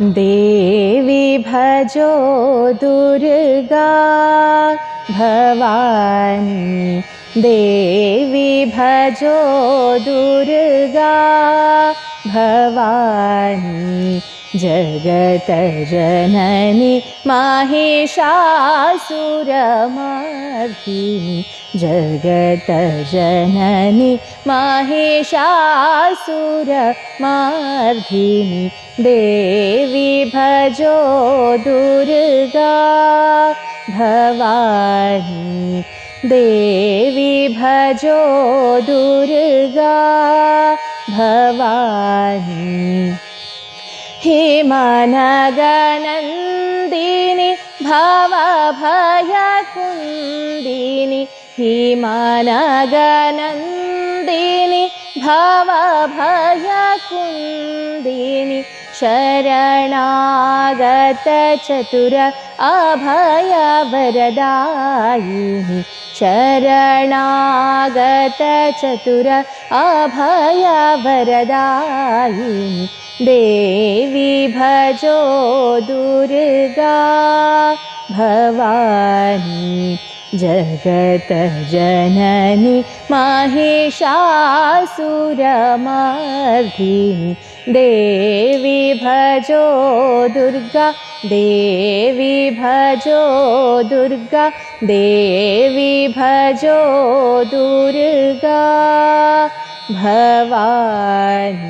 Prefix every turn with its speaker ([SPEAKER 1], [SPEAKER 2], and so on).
[SPEAKER 1] देवी भजो दुर्गा भवानी। देवी भजो दुर्गा भवानी जगतजननि माहेशासुरमर्दिनि जगतजननि माहेशासुरमर्दिनि देवी भजो दुर्गा भवानी देवी भजो दुर्गा भवानी। हिमानगनन्दिनि भवभयकुन्दिनि। हिमानगनन्दिनि भवभयकुन्दिनि शरणागतचतुर अभयवरदायिनि शरणागतचतुर अभयवरदायिनि देवी भजो दुर्गा भवानी जगतजननि माहेशासुरमर्दिनि देवी भजो दुर्गा देवी भजो दुर्गा देवी भजो दुर्गा। भवानी